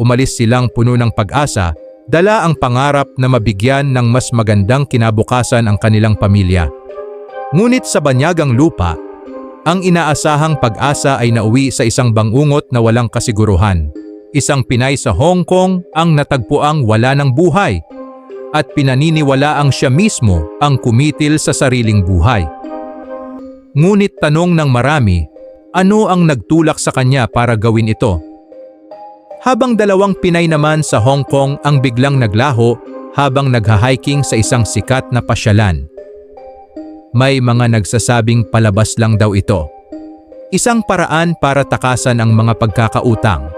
umalis silang puno ng pag-asa, dala ang pangarap na mabigyan ng mas magandang kinabukasan ang kanilang pamilya. Ngunit sa banyagang lupa, ang inaasahang pag-asa ay nauwi sa isang bangungot na walang kasiguruhan. Isang Pinay sa Hong Kong ang natagpuang wala ng buhay at pinaniniwala ang siya mismo ang kumitil sa sariling buhay. Ngunit tanong ng marami, ano ang nagtulak sa kanya para gawin ito? Habang dalawang Pinay naman sa Hong Kong ang biglang naglaho habang nagha-hiking sa isang sikat na pasyalan. May mga nagsasabing palabas lang daw ito. Isang paraan para takasan ang mga pagkakautang.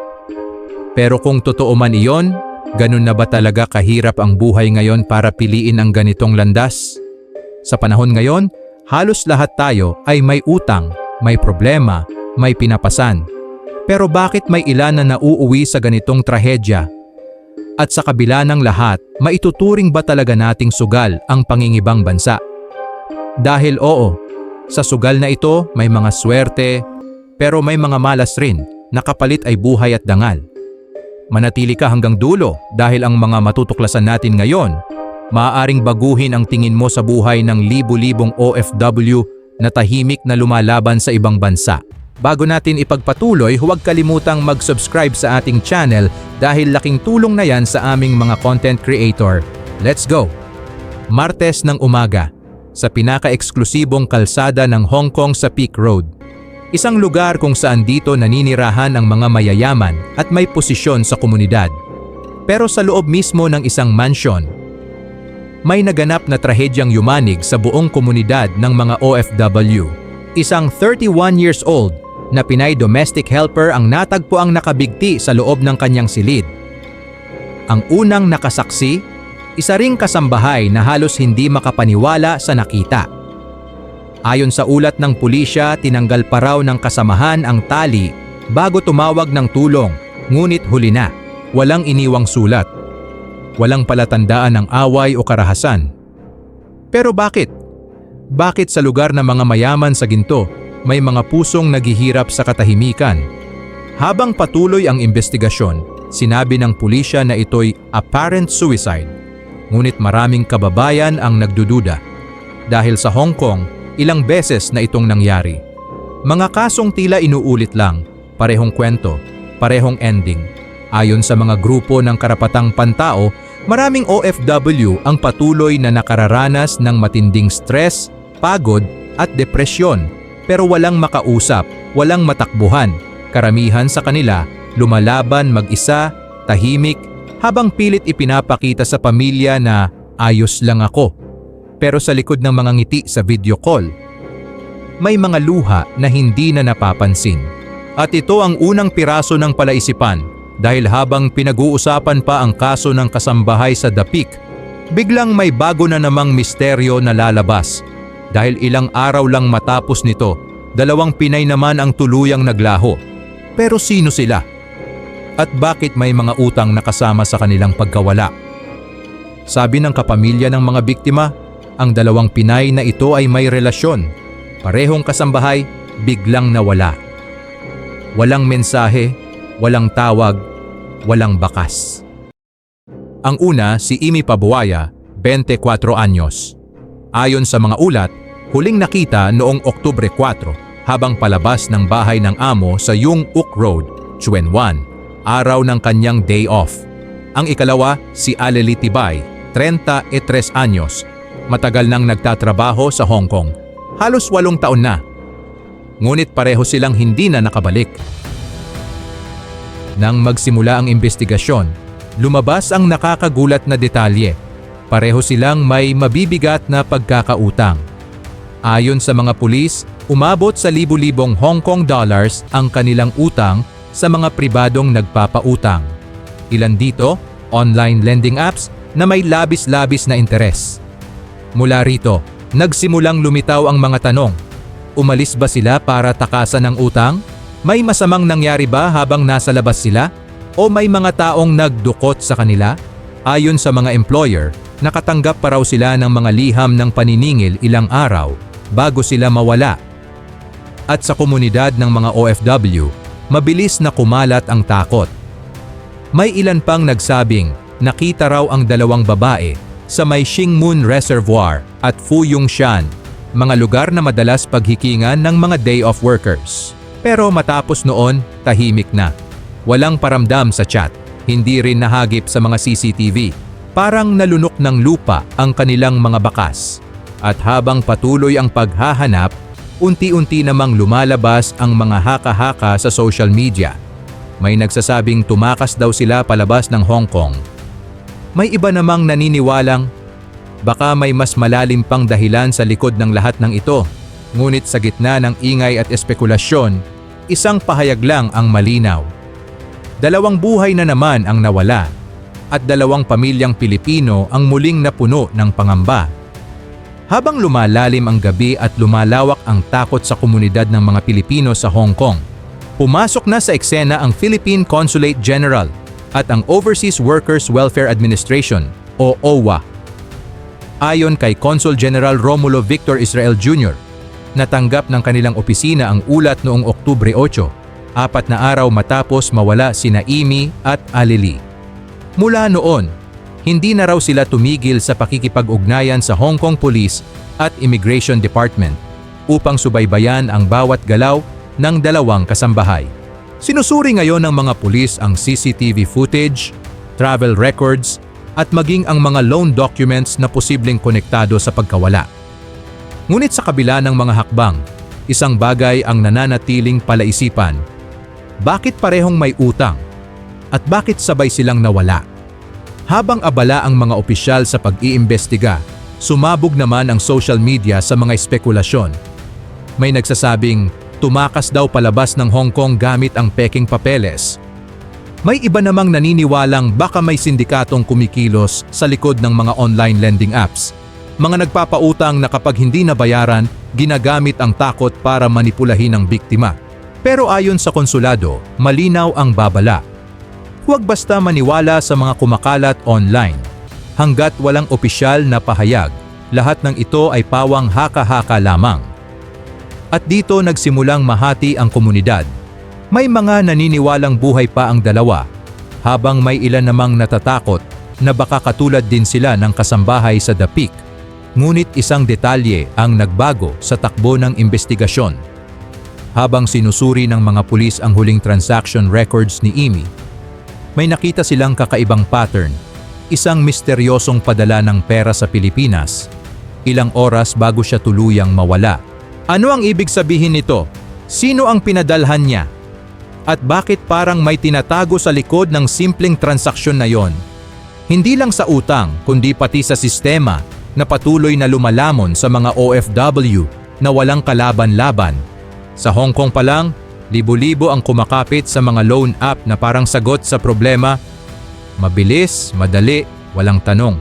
Pero kung totoo man iyon, ganun na ba talaga kahirap ang buhay ngayon para piliin ang ganitong landas? Sa panahon ngayon, halos lahat tayo ay may utang, may problema, may pinapasan. Pero bakit may ilan na nauuwi sa ganitong trahedya? At sa kabila ng lahat, maituturing ba talaga nating sugal ang pangingibang bansa? Dahil oo, sa sugal na ito may mga swerte, pero may mga malas rin, nakapalit ay buhay at dangal. Manatili ka hanggang dulo dahil ang mga matutuklasan natin ngayon, maaaring baguhin ang tingin mo sa buhay ng libu-libong OFW na tahimik na lumalaban sa ibang bansa. Bago natin ipagpatuloy, huwag kalimutang mag-subscribe sa ating channel dahil laking tulong na yan sa aming mga content creator. Let's go! Martes ng umaga, sa pinaka-eksklusibong kalsada ng Hong Kong sa Peak Road. Isang lugar kung saan dito naninirahan ang mga mayayaman at may posisyon sa komunidad. Pero sa loob mismo ng isang mansion, may naganap na trahedyang yumanig sa buong komunidad ng mga OFW. Isang 31 years old na Pinay domestic helper ang natagpo ang nakabigti sa loob ng kanyang silid. Ang unang nakasaksi, isa ring kasambahay na halos hindi makapaniwala sa nakita. Ayon sa ulat ng pulisya, tinanggal pa raw ng kasamahan ang tali bago tumawag ng tulong, ngunit huli na. Walang iniwang sulat. Walang palatandaan ng away o karahasan. Pero bakit? Bakit sa lugar ng mga mayaman sa ginto, may mga pusong naghihirap sa katahimikan? Habang patuloy ang investigasyon, sinabi ng pulisya na ito'y apparent suicide. Ngunit maraming kababayan ang nagdududa. Dahil sa Hong Kong, ilang beses na itong nangyari. Mga kasong tila inuulit lang, parehong kwento, parehong ending. Ayon sa mga grupo ng karapatang pantao, maraming OFW ang patuloy na nakararanas ng matinding stress, pagod at depresyon pero walang makausap, walang matakbuhan. Karamihan sa kanila lumalaban mag-isa, tahimik, habang pilit ipinapakita sa pamilya na ayos lang ako. Pero sa likod ng mga ngiti sa video call, may mga luha na hindi na napapansin. At ito ang unang piraso ng palaisipan dahil habang pinag-uusapan pa ang kaso ng kasambahay sa Dapik, biglang may bago na namang misteryo na lalabas. Dahil ilang araw lang matapos nito, dalawang Pinay naman ang tuluyang naglaho. Pero sino sila? At bakit may mga utang na kasama sa kanilang pagkawala? Sabi ng kapamilya ng mga biktima, ang dalawang Pinay na ito ay may relasyon. Parehong kasambahay, biglang nawala. Walang mensahe, walang tawag, walang bakas. Ang una si Imi Pabuaya, 24 anyos. Ayon sa mga ulat, huling nakita noong Oktubre 4 habang palabas ng bahay ng amo sa Yung Uk Road, Chuen Wan, araw ng kanyang day off. Ang ikalawa si Aleli Tibay, 33 anyos. Matagal nang nagtatrabaho sa Hong Kong. Halos walong taon na. Ngunit pareho silang hindi na nakabalik. Nang magsimula ang investigasyon, lumabas ang nakakagulat na detalye. Pareho silang may mabibigat na pagkakautang. Ayon sa mga pulis, umabot sa libu-libong Hong Kong dollars ang kanilang utang sa mga pribadong nagpapautang. Ilan dito, online lending apps na may labis-labis na interes. Mula rito, nagsimulang lumitaw ang mga tanong. Umalis ba sila para takasan ng utang? May masamang nangyari ba habang nasa labas sila? O may mga taong nagdukot sa kanila? Ayon sa mga employer, nakatanggap pa raw sila ng mga liham ng paniningil ilang araw bago sila mawala. At sa komunidad ng mga OFW, mabilis na kumalat ang takot. May ilan pang nagsabing nakita raw ang dalawang babae sa may Xingmun Reservoir at Fuyungshan, mga lugar na madalas paghikingan ng mga day off workers. Pero matapos noon, tahimik na. Walang paramdam sa chat, hindi rin nahagip sa mga CCTV. Parang nalunok ng lupa ang kanilang mga bakas. At habang patuloy ang paghahanap, unti-unti namang lumalabas ang mga haka-haka sa social media. May nagsasabing tumakas daw sila palabas ng Hong Kong. May iba namang naniniwalang baka may mas malalim pang dahilan sa likod ng lahat ng ito. Ngunit sa gitna ng ingay at espekulasyon, isang pahayag lang ang malinaw. Dalawang buhay na naman ang nawala at dalawang pamilyang Pilipino ang muling napuno ng pangamba. Habang lumalalim ang gabi at lumalawak ang takot sa komunidad ng mga Pilipino sa Hong Kong, pumasok na sa eksena ang Philippine Consulate General at ang Overseas Workers Welfare Administration o OWA. Ayon kay Consul General Romulo Victor Israel Jr., natanggap ng kanilang opisina ang ulat noong Oktubre 8, apat na araw matapos mawala sina Amy at Alili. Mula noon, hindi na raw sila tumigil sa pakikipag-ugnayan sa Hong Kong Police at Immigration Department upang subaybayan ang bawat galaw ng dalawang kasambahay. Sinusuri ngayon ng mga pulis ang CCTV footage, travel records, at maging ang mga loan documents na posibleng konektado sa pagkawala. Ngunit sa kabila ng mga hakbang, isang bagay ang nananatiling palaisipan. Bakit parehong may utang? At bakit sabay silang nawala? Habang abala ang mga opisyal sa pag-iimbestiga, sumabog naman ang social media sa mga espekulasyon. May nagsasabing tumakas daw palabas ng Hong Kong gamit ang peking papeles. May iba namang naniniwalang baka may sindikatong kumikilos sa likod ng mga online lending apps. Mga nagpapautang na kapag hindi nabayaran, ginagamit ang takot para manipulahin ang biktima. Pero ayon sa konsulado, malinaw ang babala. Huwag basta maniwala sa mga kumakalat online. Hanggat walang opisyal na pahayag, lahat ng ito ay pawang haka-haka lamang. At dito nagsimulang mahati ang komunidad. May mga naniniwalang buhay pa ang dalawa, habang may ilan namang natatakot na baka katulad din sila ng kasambahay sa The Peak. Ngunit isang detalye ang nagbago sa takbo ng investigasyon. Habang sinusuri ng mga pulis ang huling transaction records ni Amy, may nakita silang kakaibang pattern. Isang misteryosong padala ng pera sa Pilipinas, ilang oras bago siya tuluyang mawala. Ano ang ibig sabihin nito? Sino ang pinadalhan niya? At bakit parang may tinatago sa likod ng simpleng transaksyon na yon? Hindi lang sa utang, kundi pati sa sistema na patuloy na lumalamon sa mga OFW na walang kalaban-laban. Sa Hong Kong pa lang, libo-libo ang kumakapit sa mga loan app na parang sagot sa problema. Mabilis, madali, walang tanong.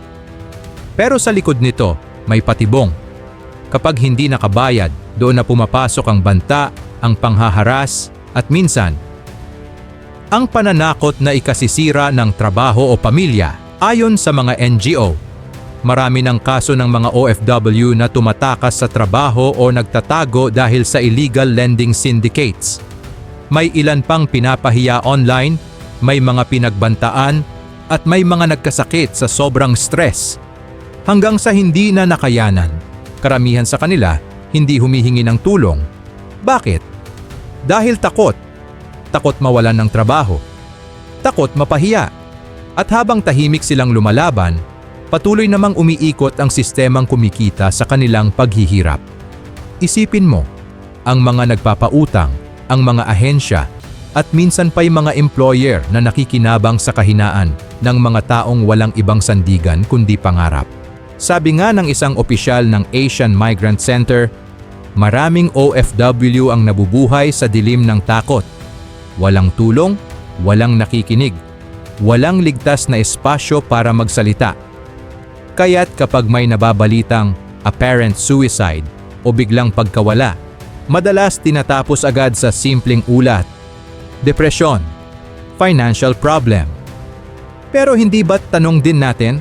Pero sa likod nito, may patibong. Kapag hindi nakabayad, doon na pumapasok ang banta, ang panghaharas, at minsan, ang pananakot na ikasisira ng trabaho o pamilya ayon sa mga NGO. Marami ng kaso ng mga OFW na tumatakas sa trabaho o nagtatago dahil sa illegal lending syndicates. May ilan pang pinapahiya online, may mga pinagbantaan, at may mga nagkasakit sa sobrang stress. Hanggang sa hindi na nakayanan, karamihan sa kanila hindi humihingi ng tulong. Bakit? Dahil takot takot mawalan ng trabaho, takot mapahiya. At habang tahimik silang lumalaban, patuloy namang umiikot ang sistemang kumikita sa kanilang paghihirap. Isipin mo, ang mga nagpapautang, ang mga ahensya, at minsan pa'y mga employer na nakikinabang sa kahinaan ng mga taong walang ibang sandigan kundi pangarap. Sabi nga ng isang opisyal ng Asian Migrant Center, maraming OFW ang nabubuhay sa dilim ng takot Walang tulong, walang nakikinig, walang ligtas na espasyo para magsalita. Kaya't kapag may nababalitang apparent suicide o biglang pagkawala, madalas tinatapos agad sa simpleng ulat. Depresyon, financial problem. Pero hindi ba't tanong din natin?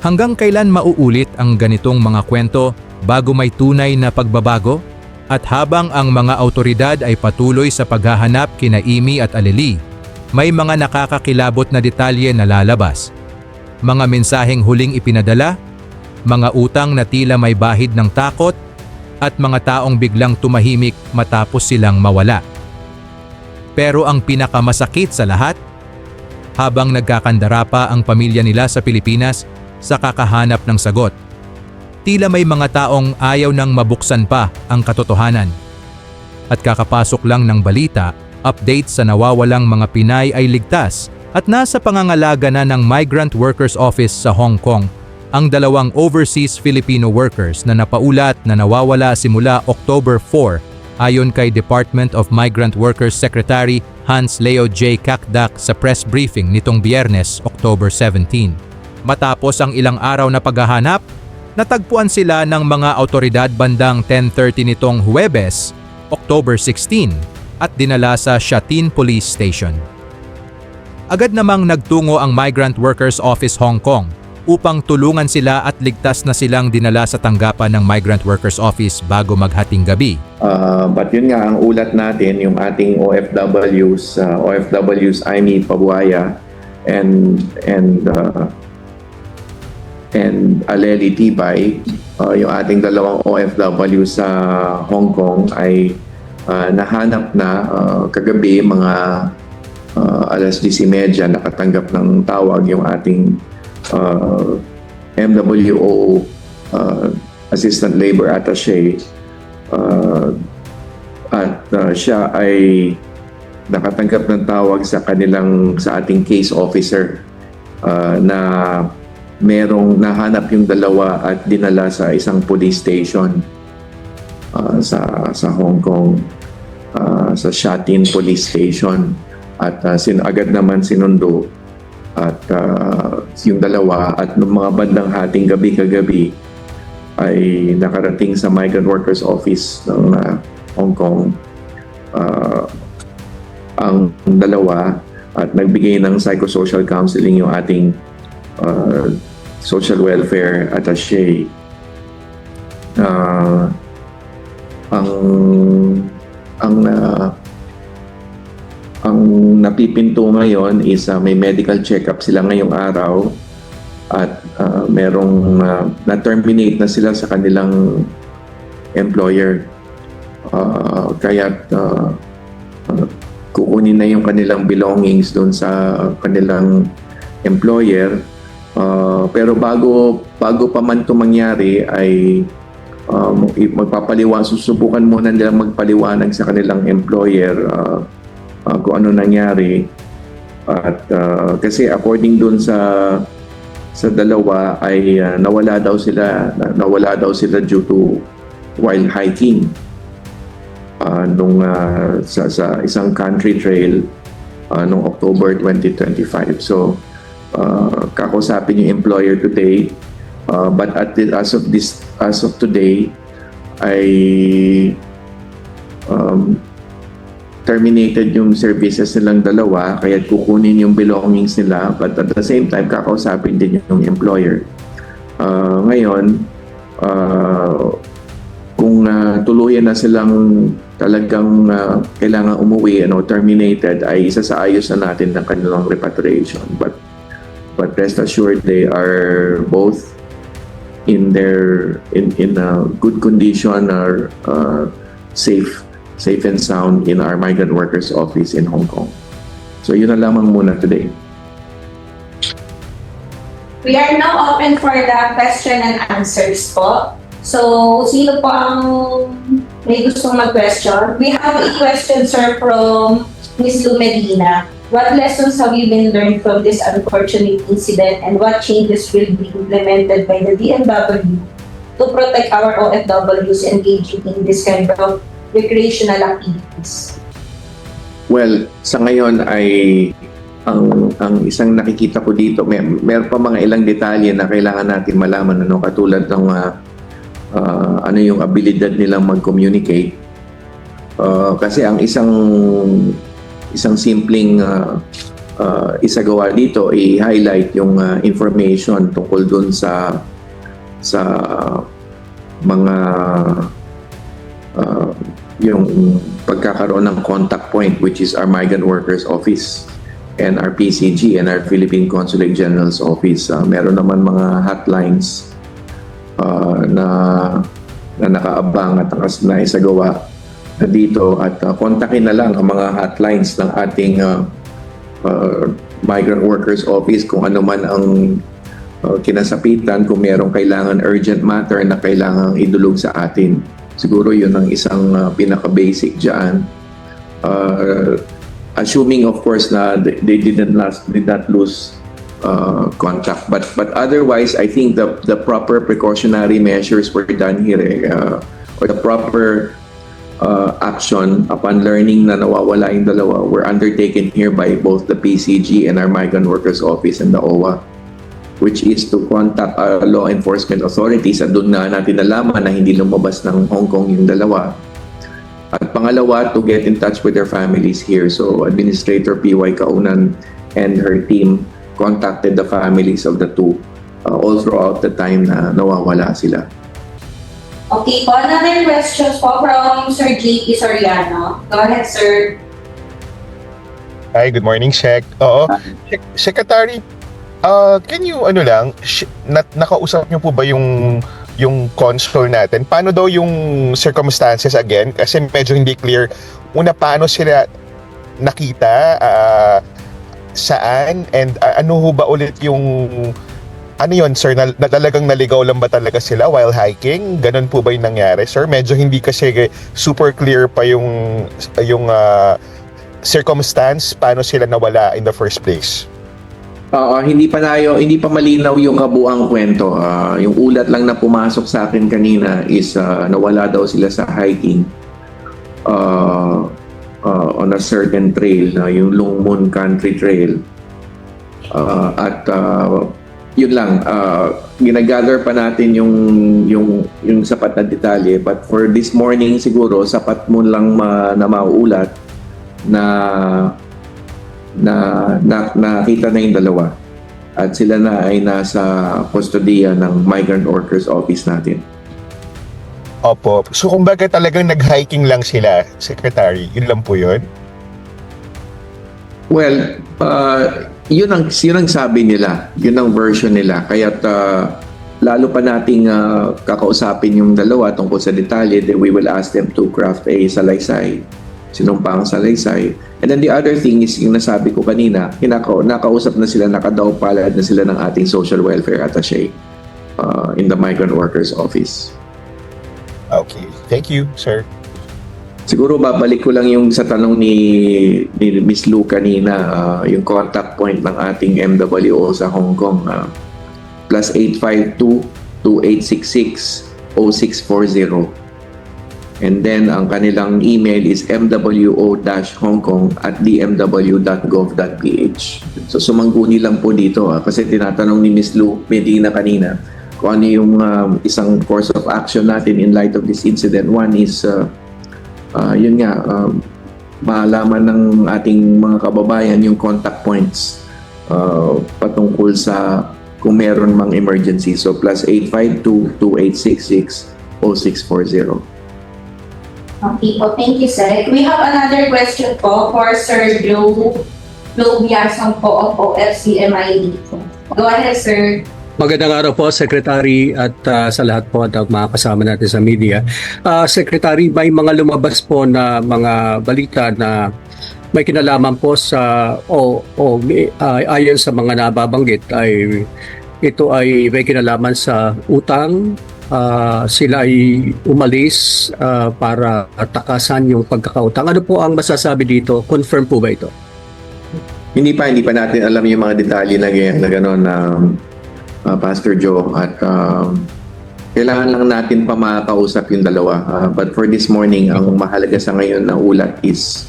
Hanggang kailan mauulit ang ganitong mga kwento bago may tunay na pagbabago? At habang ang mga autoridad ay patuloy sa paghahanap kina Imi at Aleli, may mga nakakakilabot na detalye na lalabas. Mga mensaheng huling ipinadala, mga utang na tila may bahid ng takot, at mga taong biglang tumahimik matapos silang mawala. Pero ang pinakamasakit sa lahat, habang nagkakandara pa ang pamilya nila sa Pilipinas sa kakahanap ng sagot. Tila may mga taong ayaw nang mabuksan pa ang katotohanan. At kakapasok lang ng balita, update sa nawawalang mga Pinay ay ligtas at nasa pangangalaga na ng Migrant Workers Office sa Hong Kong ang dalawang overseas Filipino workers na napaulat na nawawala simula October 4 ayon kay Department of Migrant Workers Secretary Hans Leo J. Kakdak sa press briefing nitong biyernes, October 17. Matapos ang ilang araw na paghahanap, natagpuan sila ng mga autoridad bandang 10.30 nitong Huwebes, October 16 at dinala sa Shatin Police Station. Agad namang nagtungo ang Migrant Workers Office Hong Kong upang tulungan sila at ligtas na silang dinala sa tanggapan ng Migrant Workers Office bago maghating gabi. Uh, but yun nga, ang ulat natin, yung ating OFWs, uh, OFWs Aimee Pabuaya and and uh, and Aleli Tibay, uh, yung ating dalawang OFW sa Hong Kong ay uh, nahanap na uh, kagabi mga uh, alas 10.30 nakatanggap ng tawag yung ating uh, MWO uh, Assistant Labor Attaché uh, at uh, siya ay nakatanggap ng tawag sa kanilang sa ating case officer uh, na merong nahanap yung dalawa at dinala sa isang police station uh, sa sa Hong Kong uh, sa Shatin Police Station. At uh, sin agad naman sinundo at uh, yung dalawa at nung mga bandang hating gabi kagabi ay nakarating sa Migrant Workers Office ng uh, Hong Kong uh, ang dalawa at nagbigay ng psychosocial counseling yung ating uh, social welfare attaché. Uh, ang ang uh, ang napipinto ngayon is uh, may medical check-up sila ngayong araw at uh, merong uh, na-terminate na sila sa kanilang employer. Uh, kaya't uh, uh, kukunin na yung kanilang belongings doon sa kanilang employer. Uh, pero bago bago pa man ito mangyari ay um, magpapaliwan, susubukan muna nila magpaliwanag sa kanilang employer uh, uh, kung ano nangyari. At uh, kasi according dun sa sa dalawa ay uh, nawala daw sila nawala daw sila due to while hiking uh, nung uh, sa, sa isang country trail uh, nung October 2025. So uh, kakausapin yung employer today uh, but at the, as of this as of today ay um, terminated yung services nilang dalawa kaya kukunin yung belongings nila but at the same time kakausapin din yung employer. Uh, ngayon, uh, kung uh, tuluyan na silang talagang uh, kailangan umuwi ano terminated ay isa sa ayos na natin ng kanilang repatriation but but rest assured they are both in their in in a good condition are uh, safe safe and sound in our migrant workers office in Hong Kong. So yun na lamang muna today. We are now open for the question and answers po. So, sino po ang may gustong mag-question? We have a question, sir, from Ms. Lu Medina. What lessons have you been learned from this unfortunate incident and what changes will be implemented by the DMW to protect our OFWs engaging in this kind of recreational activities? Well, sa ngayon ay ang ang isang nakikita ko dito, may meron pa mga ilang detalye na kailangan natin malaman ano katulad ng uh, uh, ano yung abilidad nilang mag-communicate. Uh, kasi ang isang isang simpleng uh, uh, isagawa dito i-highlight yung uh, information tungkol dun sa sa mga uh, yung pagkakaroon ng contact point which is our migrant workers office and our PCG and our Philippine Consulate General's Office. Uh, meron naman mga hotlines uh, na na nakaabang at nakas na isagawa na dito at uh, kontakin na lang ang mga hotlines ng ating uh, uh, Migrant Workers Office kung ano man ang uh, kinasapitan kung merong kailangan urgent matter na kailangang idulog sa atin. Siguro yun ang isang uh, pinaka-basic dyan. Uh, assuming of course na they didn't last, did not lose uh, contact. But but otherwise, I think the the proper precautionary measures were done here, eh, uh, or the proper uh, action upon learning na nawawala yung dalawa were undertaken here by both the PCG and our Migrant Workers Office and the OWA which is to contact our law enforcement authorities at doon na natin nalaman na hindi lumabas ng Hong Kong yung dalawa. At pangalawa, to get in touch with their families here. So Administrator PY Kaunan and her team contacted the families of the two uh, all throughout the time na nawawala sila. Okay po, another question po from Sir JP Soriano. Go ahead, sir. Hi, good morning, Sec. Oo, Sec- Secretary, uh, can you, ano lang, sh- na- nakausap niyo po ba yung yung consul natin? Paano daw yung circumstances again? Kasi medyo hindi clear. Una, paano sila nakita? ah, saan? And ah, ano ho ba ulit yung ano yon sir, na, na talagang naligaw lang ba talaga sila while hiking? Ganun po ba yung nangyari, sir? Medyo hindi kasi super clear pa yung yung ah, circumstance paano sila nawala in the first place. Oo, hindi pa tayo, hindi pa malinaw yung kabuang kwento. Ah, yung ulat lang na pumasok sa akin kanina is ah, nawala daw sila sa hiking ah, ah, on a certain trail, na yung Long Moon Country Trail. Ah, at ah, yun lang, ah, ginagather pa natin yung, yung, yung sapat na detalye. But for this morning siguro, sapat mo lang ma, na mauulat na na, na nakita na yung dalawa at sila na ay nasa kustodiya ng Migrant Workers Office natin. Opo. So kumbaga talagang nag-hiking lang sila, Secretary. Yun lang po yun. Well, uh, yun ang yun ang sabi nila, yun ang version nila. Kaya lalo pa nating uh, kakausapin yung dalawa tungkol sa detalye, then we will ask them to craft a salaysay, sinumpang salaysay. And then the other thing is yung nasabi ko kanina, kinaka nakausap na sila, nakadaw palad na sila ng ating social welfare attaché uh, in the Migrant Workers Office. Okay. Thank you, sir. Siguro babalik ko lang yung sa tanong ni, ni Miss Lu kanina, ah, yung contact point ng ating MWO sa Hong Kong. ah, plus 852-2866-0640. And then ang kanilang email is mwo-hongkong at dmw.gov.ph. So sumangguni lang po dito ah, kasi tinatanong ni Miss Lu Medina kanina kung ano yung um, isang course of action natin in light of this incident. One is uh, Ah, yun nga, um, malaman ng ating mga kababayan yung contact points uh, patungkol sa kung meron mang emergency. So plus 852-2866-0640. Okay po, thank you, sir. We have another question po for Sir Joe Biasang po of OFCMID. Go ahead, sir. Magandang araw po, Secretary, at ah, sa lahat po at mga kasama natin sa media. Ah, Secretary, may mga lumabas po na mga balita na may kinalaman po sa o o may- ah, ayon sa mga nababanggit ay ito ay may kinalaman sa utang Ah, sila ay umalis ah, para takasan yung pagkakautang. Ano po ang masasabi dito? Confirm po ba ito? Hindi pa, hindi pa natin alam yung mga detalye na, na gano'n na uh, Pastor Joe at um, kailangan lang natin pa makakausap yung dalawa. Uh, but for this morning, ang mahalaga sa ngayon na ulat is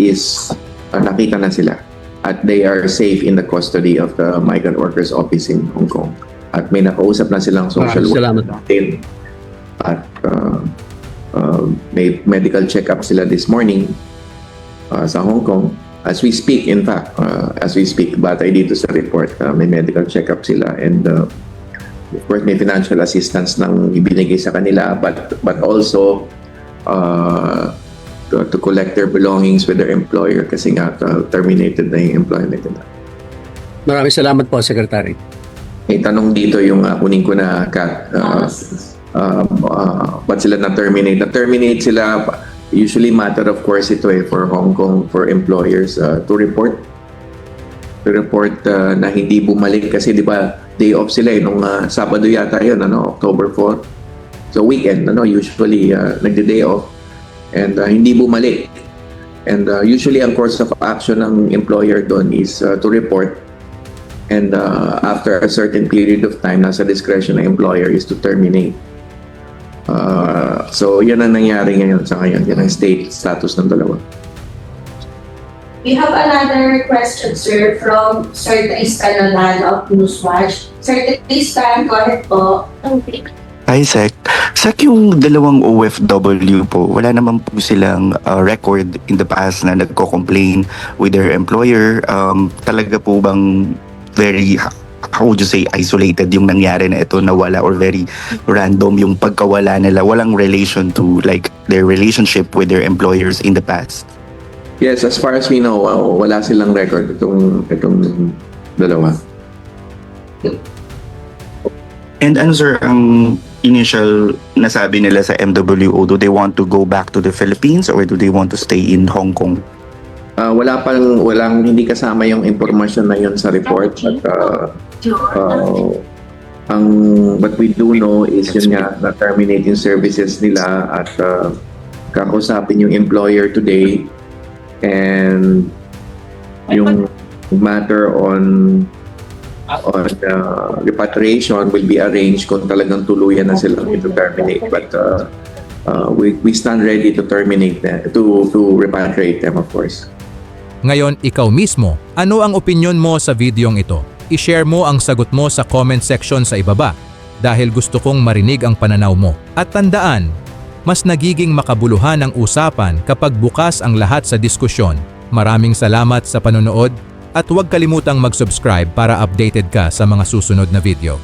is uh, nakita na sila at they are safe in the custody of the Migrant Workers Office in Hong Kong. At may nakausap na silang social Ah, salamat. worker natin. At uh, uh, may medical check-up sila this morning uh, sa Hong Kong. As we speak, in fact, uh, as we speak, batay dito sa report, uh, may medical check-up sila and uh, of course may financial assistance nang ibinigay sa kanila but but also uh, to, to collect their belongings with their employer kasi nga uh, terminated na yung employment nila. Maraming salamat po, Secretary. May tanong dito yung uh, kunin ko na Kat. Uh, uh, uh, ba't sila na-terminate? Na-terminate sila, usually matter of course ito eh, for Hong Kong, for employers uh, to report to report uh, na hindi bumalik kasi di ba day off sila eh, nung uh, Sabado yata yun, ano, October 4. So weekend, ano, usually uh, nagde-day off and uh, hindi bumalik. And uh, usually ang course of action ng employer doon is uh, to report and uh, after a certain period of time, nasa discretion ng employer is to terminate. Uh, so yan ang nangyari ngayon sa ngayon. Yan ang state status ng dalawa. We have another question, sir, from Sir Tristan Nolano of Newswatch. Sir Tristan, go ahead po. Hi, Sec. Sec, yung dalawang OFW po, wala naman po silang uh, record in the past na nagko-complain with their employer. Um, talaga po bang very, how would you say, isolated yung nangyari na ito nawala or very random yung pagkawala nila? Walang relation to like their relationship with their employers in the past. Yes, as far as we know, uh, wala silang record itong, itong dalawa. And ano sir, ang initial nasabi nila sa MWO, do they want to go back to the Philippines or do they want to stay in Hong Kong? Uh, wala pang, walang, hindi kasama yung impormasyon na yun sa report. But, uh, uh, ang what we do know is yun nga na terminate yung services nila at uh, kakausapin yung employer today. And yung matter on on uh, repatriation will be arranged kung talagang tuluyan na silang ito terminate. But uh, uh, we, we stand ready to terminate them to to repatriate them of course Ngayon, ikaw mismo, ano ang opinion mo sa videong ito? I-share mo ang sagot mo sa comment section sa ibaba dahil gusto kong marinig ang pananaw mo. At tandaan, mas nagiging makabuluhan ang usapan kapag bukas ang lahat sa diskusyon. Maraming salamat sa panonood at huwag kalimutang mag-subscribe para updated ka sa mga susunod na video.